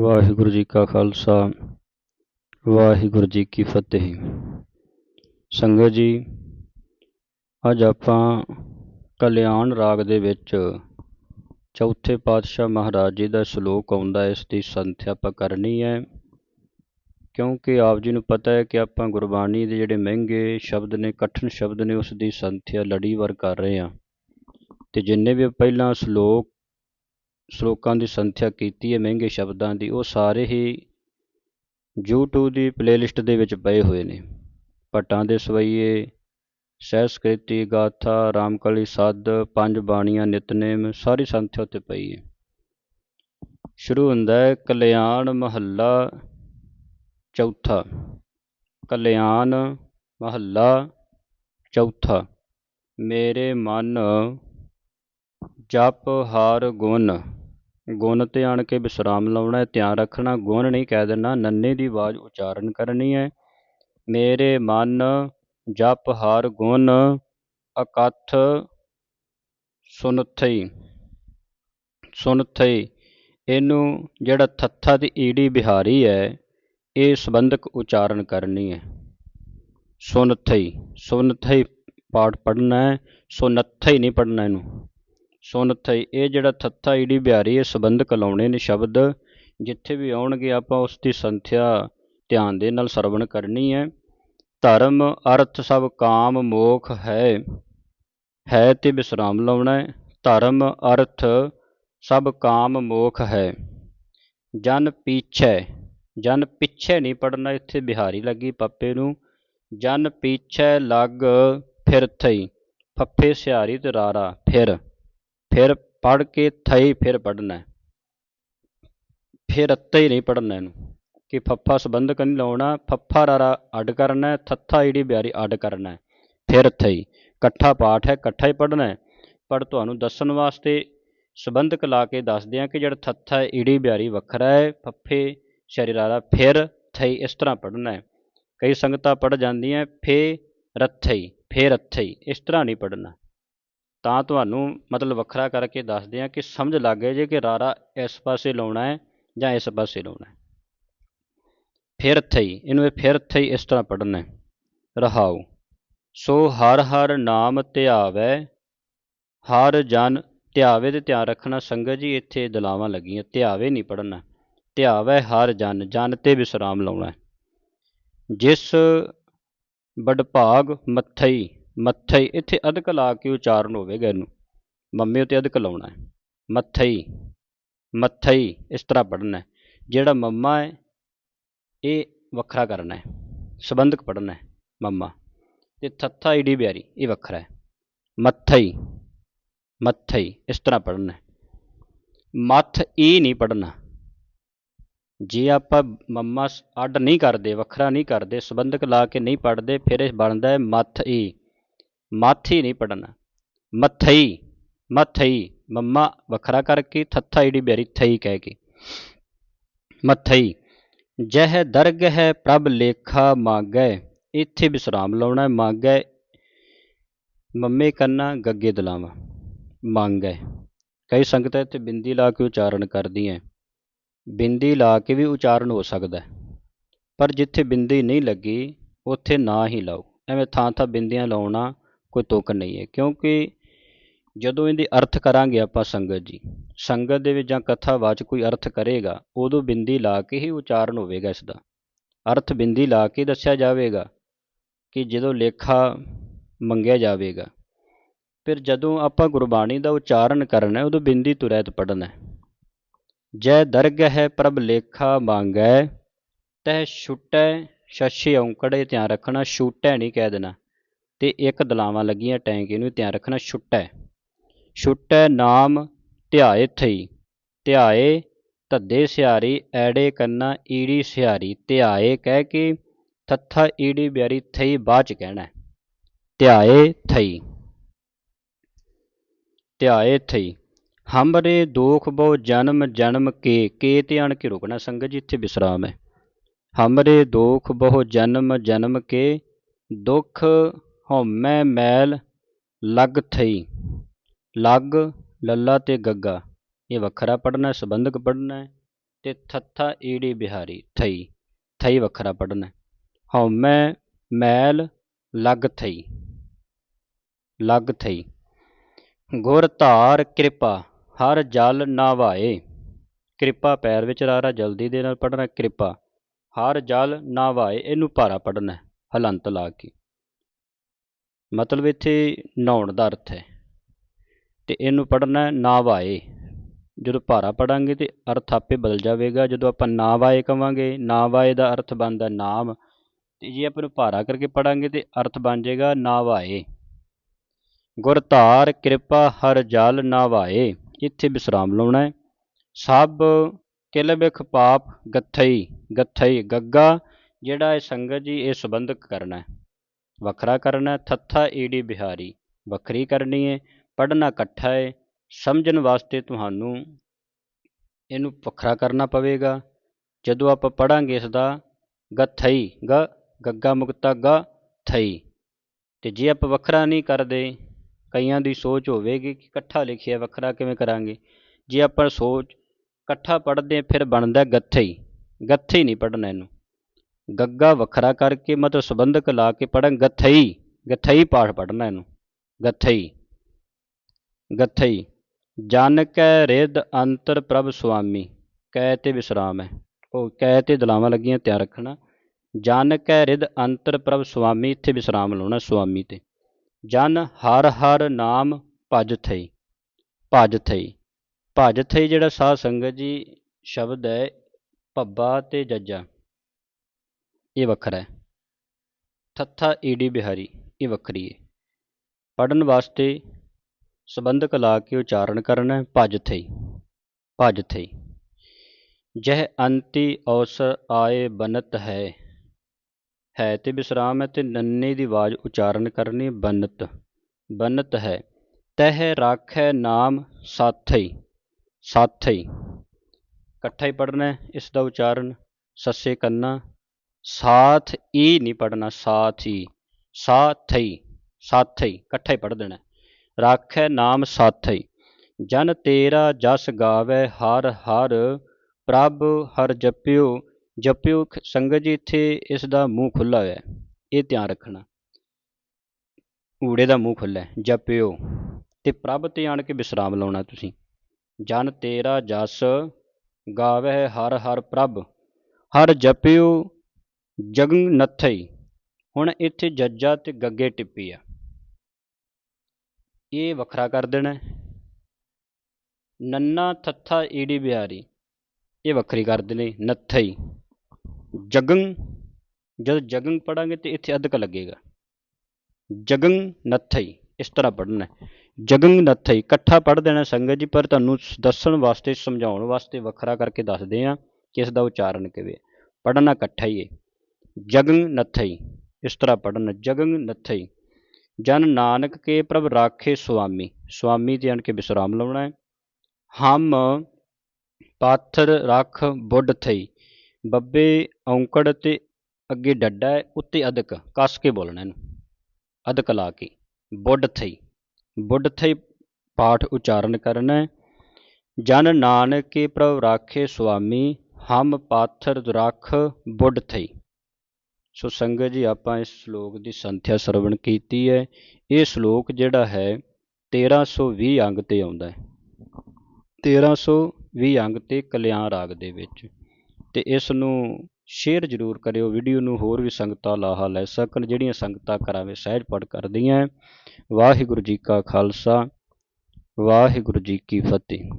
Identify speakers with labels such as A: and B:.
A: ਵਾਹਿਗੁਰੂ ਜੀ ਕਾ ਖਾਲਸਾ, ਵਾਹਿਗੁਰੂ ਜੀ ਕੀ ਫਤਿਹ। ਸੰਗਤ ਜੀ, ਅੱਜ ਆਪਾਂ ਕਲਿਆਣ ਰਾਗ ਦੇ ਵਿੱਚ ਚੌਥੇ ਪਾਤਸ਼ਾਹ ਮਹਾਰਾਜ ਜੀ ਦਾ ਸ਼ਲੋਕ ਆਉਂਦਾ, ਇਸ ਦੀ ਸੰਥਿਆ ਆਪਾਂ ਕਰਨੀ ਹੈ। ਕਿਉਂਕਿ ਆਪ ਜੀ ਨੂੰ ਪਤਾ ਹੈ ਕਿ ਆਪਾਂ ਗੁਰਬਾਣੀ ਦੇ ਜਿਹੜੇ ਮਹਿੰਗੇ ਸ਼ਬਦ ਨੇ, ਕਠਿਨ ਸ਼ਬਦ ਨੇ, ਉਸ ਦੀ ਸੰਥਿਆ ਲੜੀਵਾਰ ਕਰ ਰਹੇ ਹਾਂ। ਤੇ ਜਿੰਨੇ ਵੀ ਪਹਿਲਾਂ ਸ਼ਲੋਕ ਸ਼ਲੋਕਾਂ ਦੀ ਸੰਥਿਆ ਕੀਤੀ ਹੈ, ਮਹਿੰਗੇ ਸ਼ਬਦਾਂ ਦੀ, ਉਹ ਸਾਰੇ ਹੀ YouTube ਦੀ ਪਲੇਲਿਸਟ ਦੇ ਵਿੱਚ ਪਏ ਹੋਏ ਨੇ। ਭੱਟਾਂ ਦੇ ਸਵਈਏ, ਸਹਿਸਕ੍ਰਿਤੀ, ਗਾਥਾ, ਰਾਮਕਲੀ, ਸੱਦ, ਪੰਜ ਬਾਣੀਆਂ, ਨਿਤਨੇਮ, ਸਾਰੀ ਸੰਥਿਆ ਉੱਤੇ ਪਈ ਹੈ। ਸ਼ੁਰੂ ਹੁੰਦਾ ਹੈ, ਕਲਿਆਣ ਮਹੱਲਾ ਚੌਥਾ। ਕਲਿਆਣ ਮਹੱਲਾ ਚੌਥਾ। ਮੇਰੇ ਮਨ ਜਪ ਹਰ ਗੁਣ। ਗੁਣ ਤੇ ਆਣ ਕੇ ਵਿਸਰਾਮ ਲਾਉਣਾ ਧਿਆਨ ਰੱਖਣਾ, ਗੁਣ ਨਹੀਂ ਕਹਿ ਦੇਣਾ ਨੰਨੇ ਦੀ ਆਵਾਜ਼ ਉਚਾਰਨ ਕਰਨੀ ਹੈ। ਮੇਰੇ ਮਨ ਜਪ ਹਰ ਗੁਣ ਅਕਥ ਸੁਨਥਈ ਸੁਨਥਈ ਇਹਨੂੰ ਜਿਹੜਾ ਥੱਥਾ ਦੀ ਈੜੀ ਬਿਹਾਰੀ ਹੈ, ਇਹ ਸੰਬੰਧਕ ਉਚਾਰਨ ਕਰਨੀ ਹੈ। ਸੁਨਥਈ ਸੁਨਥਈ ਪਾਠ ਪੜ੍ਹਨਾ ਹੈ ਸੁਨਥਈ ਨਹੀਂ ਪੜ੍ਹਨਾ ਇਹਨੂੰ। ਸੁਨਥਈ ਇਹ ਜਿਹੜਾ ਥੱਥਾ ਈੜੀ ਬਿਹਾਰੀ, ਇਹ ਸੰਬੰਧਕ ਲਾਉਣੇ ਨੇ ਸ਼ਬਦ। ਜਿੱਥੇ ਵੀ ਆਉਣਗੇ, ਆਪਾਂ ਉਸ ਦੀ ਸੰਥਿਆ ਧਿਆਨ ਦੇ ਨਾਲ ਸਰਵਣ ਕਰਨੀ ਹੈ। ਧਰਮ, ਅਰਥ ਸਭ ਕਾਮ ਮੋਖ ਹੈ। ਹੈ ਤੇ ਵਿਸਰਾਮ ਲਾਉਣਾ ਹੈ। ਧਰਮ, ਅਰਥ ਸਭ ਕਾਮ ਮੋਖ ਹੈ। ਜਨ ਪੀਛੇ, ਜਨ ਪਿੱਛੇ ਨਹੀਂ ਪੜਨਾ ਇੱਥੇ ਬਿਹਾਰੀ ਲੱਗੀ ਪੱਪੇ ਨੂੰ। ਜਨ ਪੀਛੇ ਲੱਗ ਫਿਰ ਥਈ, ਫੱਫੇ ਸਿਹਾਰੀ ਤੇ ਰਾਰਾ ਫਿਰ। ਫਿਰ ਪੜ ਕੇ ਥਈ ਫਿਰ ਪੜਨਾ ਫਿਰ ਅੱਤੇ ਹੀ ਨਹੀਂ ਪੜਨਾ ਇਹਨੂੰ। ਕਿ ਫੱਫਾ ਸੰਬੰਧਕ ਨਹੀਂ ਲਾਉਣਾ, ਫੱਫਾ ਰਾਰਾ ਅੱਡ ਕਰਨਾ ਥੱਥਾ ਈੜੀ ਬਿਆਰੀ ਅੱਡ ਕਰਨਾ ਫਿਰ ਥਈ। ਇਕੱਠਾ ਪਾਠ ਹੈ, ਇਕੱਠਾ ਹੀ ਪੜਨਾ ਹੈ। ਪਰ ਤੁਹਾਨੂੰ ਦੱਸਣ ਵਾਸਤੇ ਸੰਬੰਧਕ ਲਾ ਕੇ ਦੱਸਦੇ ਆ ਕਿ ਜਿਹੜਾ ਥੱਥਾ ਈੜੀ ਬਿਆਰੀ ਵੱਖਰਾ ਹੈ, ਫੱਫੇ ਸ਼ਰੀਰਾਰਾ ਫਿਰ ਥਈ ਇਸ ਤਰ੍ਹਾਂ ਪੜਨਾ ਹੈ। ਕਈ ਸੰਗਤਾਂ ਪੜ ਜਾਂਦੀਆਂ, ਫੇ ਰੱਥਈ ਫੇਰ ਰੱਥਈ, ਇਸ ਤਰ੍ਹਾਂ ਨਹੀਂ ਪੜਨਾ ਤਾਂ ਤੁਹਾਨੂੰ ਮਤਲਬ ਵੱਖਰਾ ਕਰਕੇ ਦੱਸਦੇ ਹਾਂ ਕਿ ਸਮਝ ਲੱਗ ਗਏ ਜੇ ਕਿ ਰਾਰਾ ਇਸ ਪਾਸੇ ਲਾਉਣਾ ਹੈ ਜਾਂ ਇਸ ਪਾਸੇ ਲਾਉਣਾ ਹੈ। ਫਿਰ ਥਈ ਇਹਨੂੰ ਇਹ ਫਿਰ ਥਈ ਇਸ ਤਰ੍ਹਾਂ ਪੜ੍ਹਨਾ ਹੈ। ਰਹਾਉ, ਸੋ ਹਰ ਹਰ ਨਾਮ ਧਿਆਵੈ, ਹਰ ਜਨ ਧਿਆਵੇ ਤੇ ਧਿਆਨ ਰੱਖਣਾ, ਸੰਗਤ ਜੀ ਇੱਥੇ ਦਲਾਵਾਂ ਲੱਗੀਆਂ, ਧਿਆਵੇ ਨਹੀਂ ਪੜਨਾ ਧਿਆਵੈ ਹਰ ਜਨ ਜਨ ਤੇ ਵਿਸਰਾਮ ਲਾਉਣਾ ਜਿਸ ਵਡਭਾਗ ਮੱਥਈ ਮੱਥਈ, ਇੱਥੇ ਅਧਕ ਲਾ ਕੇ ਉਚਾਰਨ ਹੋਵੇਗਾ ਇਹਨੂੰ। ਮੰਮੇ ਉਤੇ ਅਧਕ ਲਾਉਣਾ ਹੈ। ਮੱਥਈ ਮੱਥਈ, ਇਸ ਤਰ੍ਹਾਂ ਪੜ੍ਹਨਾ ਜਿਹੜਾ ਮੰਮਾ ਹੈ, ਇਹ ਵੱਖਰਾ ਕਰਨਾ ਹੈ। ਸੰਬੰਧਕ ਪੜ੍ਹਨਾ ਹੈ ਮੰਮਾ। ਤੇ ਥੱਥਾ ਈਡੀ ਬਿਆਰੀ ਇਹ ਵੱਖਰਾ ਹੈ। ਮੱਥਈ ਮੱਥਈ, ਇਸ ਤਰ੍ਹਾਂ ਪੜ੍ਹਨਾ ਹੈ। ਮੱਥ ਈ ਨਹੀਂ ਪੜ੍ਹਨਾ। ਜੇ ਆਪਾਂ ਮੰਮਾ ਅੱਡ ਨਹੀਂ ਕਰਦੇ, ਵੱਖਰਾ ਨਹੀਂ ਕਰਦੇ, ਸੰਬੰਧਕ ਲਾ ਕੇ ਨਹੀਂ ਪੜਦੇ ਫਿਰ ਇਹ ਬਣਦਾ ਹੈ ਮੱਥ ਈ। ਮੱਥ ਹੀ ਨਹੀਂ ਪੜਨਾ ਮੱਥਈ ਮੱਥਈ, ਮੰਮਾ ਵੱਖਰਾ ਕਰਕੇ ਥੱਥਾ ਜਿਹੜੀ ਬਿਆਰੀ ਥਈ ਕਹਿ ਕੇ। ਮੱਥਈ, ਜਹ ਦਰਗ ਹੈ ਪ੍ਰਭ ਲੇਖਾ ਮਾਗੈ, ਇੱਥੇ ਵਿਸਰਾਮ ਲਾਉਣਾ ਮਾਗੈ, ਮੰਮੇ ਕੰਨਾ ਗੱਗੇ ਦਲਾਵਾ, ਮੰਗੈ। ਕਈ ਸੰਗਤਾਂ ਇੱਥੇ ਬਿੰਦੀ ਲਾ ਕੇ ਉਚਾਰਨ ਕਰਦੀਆਂ। ਬਿੰਦੀ ਲਾ ਕੇ ਵੀ ਉਚਾਰਨ ਹੋ ਸਕਦਾ ਪਰ ਜਿੱਥੇ ਬਿੰਦੀ ਨਹੀਂ ਲੱਗੀ, ਉੱਥੇ ਨਾ ਹੀ ਲਾਓ। ਐਵੇਂ ਥਾਂ ਥਾਂ ਬਿੰਦੀਆਂ ਲਾਉਣਾ ਕੋਈ ਤੁਕ ਨਹੀਂ ਹੈ। ਕਿਉਂਕਿ ਜਦੋਂ ਇਹਦੀ ਅਰਥ ਕਰਾਂਗੇ ਆਪਾਂ ਸੰਗਤ ਜੀ, ਸੰਗਤ ਦੇ ਵਿੱਚ ਜਾਂ ਕਥਾਵਾਚ ਕੋਈ ਅਰਥ ਕਰੇਗਾ, ਉਦੋਂ ਬਿੰਦੀ ਲਾ ਕੇ ਹੀ ਉਚਾਰਨ ਹੋਵੇਗਾ ਇਸ ਦਾ ਅਰਥ ਬਿੰਦੀ ਲਾ ਕੇ ਦੱਸਿਆ ਜਾਵੇਗਾ ਕਿ ਜਦੋਂ ਲੇਖਾ ਮੰਗਿਆ ਜਾਵੇਗਾ। ਫਿਰ ਜਦੋਂ ਆਪਾਂ ਗੁਰਬਾਣੀ ਦਾ ਉਚਾਰਨ ਕਰਨਾ ਉਦੋਂ ਬਿੰਦੀ ਤੋਂ ਰਹਿਤ ਪੜਨਾ ਜੈ ਦਰਗ ਹੈ ਪ੍ਰਭ ਲੇਖਾ ਮੰਗੈ, ਤਹ ਛੁਟੈ ਸ਼ਸ਼ੀ ਔਂਕੜੇ ਧਿਆਨ ਰੱਖਣਾ, ਛੂਟੈ ਨਹੀਂ ਕਹਿ ਦੇਣਾ। ਤੇ ਇੱਕ ਦਲਾਵਾਂ ਲੱਗੀਆਂ ਟੈਂਕੇ ਨੂੰ ਧਿਆਨ ਰੱਖਣਾ ਛੁਟੈ ਛੁੱਟੈ ਨਾਮ, ਧਿਆਏ ਥਈ। ਧਿਆਏ ਧੱਦੇ ਸਿਆਰੀ ਐੜੇ ਕੰਨਾ ਈੜੀ ਸਿਆਰੀ ਧਿਆਏ ਕਹਿ ਕੇ ਥੱਥਾ ਈੜੀ ਬਿਆਰੀ ਥਈ ਬਾਅਦ ਚ ਕਹਿਣਾ ਧਿਆਏ ਥਈ। ਧਿਆਏ ਥਈ। ਹਮਰੇ ਦੋਖ ਬਹੁ ਜਨਮ ਜਨਮ ਕੇ। ਕੇ ਤੇ ਕੇ ਰੁਕਣਾ ਸੰਗਤ ਜੀ, ਇੱਥੇ ਵਿਸਰਾਮ ਹੈ। ਹਮਰੇ ਦੋਖ ਬਹੁ ਜਨਮ ਜਨਮ ਕੇ। ਦੁੱਖ ਹਉਮੈ ਮੈਲ ਲੱਗ ਥਈ। ਲੱਗ, ਲੱਲਾ ਤੇ ਗੱਗਾ। ਇਹ ਵੱਖਰਾ ਪੜ੍ਹਨਾ ਸੰਬੰਧਕ ਪੜ੍ਹਨਾ ਹੈ ਤੇ ਥੱਥਾ ਈੜੀ ਬਿਹਾਰੀ, ਥਈ। ਥਈ ਵੱਖਰਾ ਪੜ੍ਹਨਾ ਹਉਮੈ ਮੈਲ ਲੱਗ ਥਈ। ਲੱਗ ਥਈ। ਗੁਰ ਧਾਰ ਕਿਰਪਾ, ਹਰ ਜਲ ਨਾਵਾਏ ਕਿਰਪਾ ਪੈਰ ਵਿੱਚ ਰਾਰਾ, ਜਲਦੀ ਦੇ ਨਾਲ ਪੜ੍ਹਨਾ ਕਿਰਪਾ। ਹਰ ਜਲ ਨਾਵਾਏ ਇਹਨੂੰ ਭਾਰਾ ਪੜ੍ਹਨਾ ਹਲੰਤ ਲਾ ਕੇ। ਮਤਲਬ ਇੱਥੇ ਨਹਾਉਣ ਦਾ ਅਰਥ ਹੈ। ਤੇ ਇਹਨੂੰ ਪੜ੍ਹਨਾ ਪੜਨਾ ਨਾਵਾਏ। ਜਦੋਂ ਭਾਰਾ ਪੜਾਂਗੇ ਤੇ ਅਰਥ ਆਪੇ ਬਦਲ ਜਾਵੇਗਾ। ਜਦੋਂ ਆਪਾਂ ਨਾਵਾਏ ਕਵਾਂਗੇ, ਨਾਵਾਏ ਦਾ ਅਰਥ ਬਣਦਾ ਨਾਮ। ਤੇ ਜੇ ਆਪਾਂ ਨੂੰ ਭਾਰਾ ਕਰਕੇ ਪੜਾਂਗੇ ਤੇ ਅਰਥ ਬਣ ਜਾਏਗਾ ਨਾਵਾਏ। ਗੁਰ ਧਾਰ ਕਿਰਪਾ ਹਰ ਜਲ ਨਾਵਾਏ। ਇੱਥੇ ਵਿਸਰਾਮ ਲਾਉਣਾ ਹੈ। ਸਭ ਕਿਲ ਬਿਖ ਪਾਪ ਗੱਥਈ ਗੱਥਈ ਗੱਗਾ। ਜਿਹੜਾ ਇਹ ਸੰਗਤ ਜੀ ਇਹ ਸੰਬੰਧਕ ਕਰਨਾ ਹੈ। ਵੱਖਰਾ ਕਰਨਾ ਹੈ ਥੱਥਾ ਈੜੀ ਬਿਹਾਰੀ। ਵੱਖਰੀ ਕਰਨੀ ਹੈ ਪੜਨਾ ਇਕੱਠਾ ਹੈ ਸਮਝਣ ਵਾਸਤੇ ਤੁਹਾਨੂੰ ਇਹਨੂੰ ਵੱਖਰਾ ਕਰਨਾ ਪਵੇਗਾ। ਜਦੋਂ ਆਪਾਂ ਪੜਾਂਗੇ ਇਸ ਦਾ ਗਥਈ ਗ, ਗੱਗਾ ਮੁਕਤਾ, ਗ ਥਈ। ਤੇ ਜੇ ਆਪਾਂ ਵੱਖਰਾ ਨਹੀਂ ਕਰਦੇ, ਕਈਆਂ ਦੀ ਸੋਚ ਹੋਵੇਗੀ ਕਿ ਇਕੱਠਾ ਲਿਖਿਆ ਵੱਖਰਾ ਕਿਵੇਂ ਕਰਾਂਗੇ। ਜੇ ਆਪਾਂ ਸੋਚ ਇਕੱਠਾ ਪੜ੍ਹਦੇ ਫਿਰ ਬਣਦਾ ਗੱਥਈ ਗੱਥਈ ਨਹੀਂ ਪੜ੍ਹਨਾ ਇਹਨੂੰ। ਗੱਗਾ ਵੱਖਰਾ ਕਰਕੇ ਮਤਲਬ ਸੰਬੰਧਕ ਲਾ ਕੇ ਪੜਨ ਗੱਥਈ ਗੱਥਈ ਪਾਠ ਪੜ੍ਹਨਾ ਇਹਨੂੰ, ਗੱਥਈ ਗੱਥਈ। ਜਨ ਕੈ ਰਿਦ ਅੰਤਰ ਪ੍ਰਭ ਸੁਆਮੀ ਕੈ ਤੇ ਵਿਸਰਾਮ ਹੈ। ਉਹ ਕੈ ਤੇ ਦਲਾਵਾਂ ਲੱਗੀਆਂ ਧਿਆਨ ਰੱਖਣਾ। ਜਨ ਕੈ ਰਿਦ ਅੰਤਰ ਪ੍ਰਭ ਸੁਆਮੀ, ਇੱਥੇ ਵਿਸਰਾਮ ਲਾਉਣਾ ਸੁਆਮੀ ਤੇ। ਜਨ ਹਰ ਹਰ ਨਾਮ ਭਜ ਥਈ ਭਜ ਥਈ। ਭਜ ਥਈ ਜਿਹੜਾ ਸਾਧ ਸੰਗਤ ਜੀ ਸ਼ਬਦ ਹੈ, ਭੱਬਾ ਤੇ ਜੱਜਾ। ਇਹ ਵੱਖਰਾ ਹੈ। ਥੱਥਾ ਈੜੀ ਬਿਹਾਰੀ, ਇਹ ਵੱਖਰੀ ਹੈ। ਪੜਨ ਵਾਸਤੇ ਸੰਬੰਧਕ ਲਾ ਕੇ ਉਚਾਰਨ ਕਰਨਾ ਹੈ, ਭਜ ਥਈ ਭਜ ਥਈ। ਜਹ ਅੰਤੀ ਔਸ ਆਏ ਬਨਤ ਹੈ ਹੈ ਤੇ ਵਿਸਰਾਮ ਹੈ ਤੇ ਨੰਨੇ ਦੀ ਆਵਾਜ਼ ਉਚਾਰਨ ਕਰਨੀ ਬਨਤ ਬਨਤ ਹੈ। ਤਹ ਰਾਖੈ ਨਾਮ ਸਾਥਈ ਸਾਥਈ। ਇਕੱਠਾ ਹੀ ਪੜਨਾ ਇਸ ਦਾ ਉਚਾਰਨ ਸੱਸੇ ਕੰਨਾ ਸਾਥ ਈ ਨਹੀਂ ਪੜਨਾ ਸਾਥ ਹੀ ਸਾਥਈ ਸਾਥਈ ਇਕੱਠਾ ਹੀ ਪੜ ਦੇਣਾ। ਰਾਖੈ ਨਾਮ ਸਾਥਈ ਜਨ ਤੇਰਾ ਜਸ ਗਾਵੇ, ਹਰ ਹਰ ਪ੍ਰਭ ਹਰ ਜਪਿਓ ਜਪਿਓ ਸੰਗਤ ਜੀ ਇੱਥੇ ਇਸ ਦਾ ਮੂੰਹ ਖੁੱਲਾ ਹੋਇਆ। ਹੈ ਇਹ ਧਿਆਨ ਰੱਖਣਾ। ਊੜੇ ਦਾ ਮੂੰਹ ਖੁੱਲਾ ਹੈ। ਜਪਿਓ। ਤੇ ਪ੍ਰਭ ਤੇ ਆਣ ਕੇ ਵਿਸਰਾਮ ਲਾਉਣਾ ਤੁਸੀਂ। ਜਨ ਤੇਰਾ ਜਸ ਗਾਵੇ, ਹਰ ਹਰ ਪ੍ਰਭ। ਹਰ ਜਪਿਓ ਜਗਨ ਨਥਈ। ਹੁਣ ਇੱਥੇ ਜੱਜਾ ਤੇ ਗੱਗੇ ਟਿੱਪੀ ਆ। ਇਹ ਵੱਖਰਾ ਕਰ ਦੇਣਾ। ਨੰਨਾ ਥੱਥਾ ਈੜੀ ਬਿਹਾਰੀ। ਇਹ ਵੱਖਰੀ ਕਰ ਦੇਣੀ, ਨੱਥਈ। ਜਗਨ, ਜਦ ਜਗਨ ਪੜਾਂਗੇ ਤੇ ਇੱਥੇ ਅਧਕ ਲੱਗੇਗਾ। ਜਗਨ ਨੱਥਈ, ਇਸ ਤਰ੍ਹਾਂ ਪੜ੍ਹਨਾ। ਜਗਨ ਨੱਥਈ, ਇਕੱਠਾ ਪੜ੍ਹ ਦੇਣਾ ਸੰਗਤ ਜੀ, ਪਰ ਤੁਹਾਨੂੰ ਦੱਸਣ ਵਾਸਤੇ, ਸਮਝਾਉਣ ਵਾਸਤੇ ਵੱਖਰਾ ਕਰਕੇ ਦੱਸਦੇ ਆ, ਕਿ ਇਸ ਦਾ ਉਚਾਰਨ ਕਿਵੇਂ ਪੜ੍ਹਨਾ ਇਕੱਠਾ ਹੀ ਹੈ ਜਗਨ ਨੱਥਈ। ਇਸ ਤਰ੍ਹਾਂ ਪੜਨਾ ਜਗਨ ਨੱਥਈ। ਜਨ ਨਾਨਕ ਕੇ ਪ੍ਰਭ ਰਾਖੇ ਸੁਆਮੀ। ਸੁਆਮੀ ਤੇ ਆਣ ਕੇ ਵਿਸਰਾਮ ਲਾਉਣਾ ਹੈ। ਹਮ ਪਾਥਰ ਰੱਖ ਬੁੱਢ ਥਈ। ਬੱਬੇ ਔਂਕੜ ਤੇ ਅੱਗੇ ਡੱਡਾ ਹੈ, ਉੱਤੇ ਅਦਕ। ਕੱਸ ਕੇ ਬੋਲਣਾ ਇਹਨੂੰ। ਅਦਕ ਲਾ ਕੇ। ਬੁੱਢ ਥਈ। ਬੁੱਢ ਥਈ ਪਾਠ ਉਚਾਰਨ ਕਰਨਾ ਹੈ। ਜਨ ਨਾਨਕ ਕੇ ਪ੍ਰਭ ਰਾਖੇ ਸੁਆਮੀ। ਹਮ ਪਾਥਰ ਰੱਖ ਬੁੱਢ ਥਈ। ਸੋ ਸੰਗਤ ਜੀ, ਆਪਾਂ ਇਸ ਸ਼ਲੋਕ ਦੀ ਸੰਥਿਆ ਸਰਵਣ ਕੀਤੀ ਹੈ। ਇਹ ਸ਼ਲੋਕ ਜਿਹੜਾ ਹੈ 1320 ਅੰਗ ਤੇ ਆਉਂਦਾ ਹੈ। 1320 ਅੰਗ ਤੇ ਕਲਿਆਣ ਰਾਗ ਦੇ ਵਿੱਚ। ਤੇ ਇਸ ਨੂੰ ਸ਼ੇਅਰ ਜ਼ਰੂਰ ਕਰਿਓ ਵੀਡੀਓ ਨੂੰ ਹੋਰ ਵੀ ਸੰਗਤਾਂ ਲਾਹਾ ਲੈ ਸਕਣ, ਜਿਹੜੀਆਂ ਸੰਗਤਾਂ ਕਰਾਵੇ ਸਹਿਜ ਪੜ ਕਰਦੀਆਂ ਵਾਹਿਗੁਰੂ ਜੀ ਕਾ ਖਾਲਸਾ, ਵਾਹਿਗੁਰੂ ਜੀ ਕੀ ਫਤਿਹ।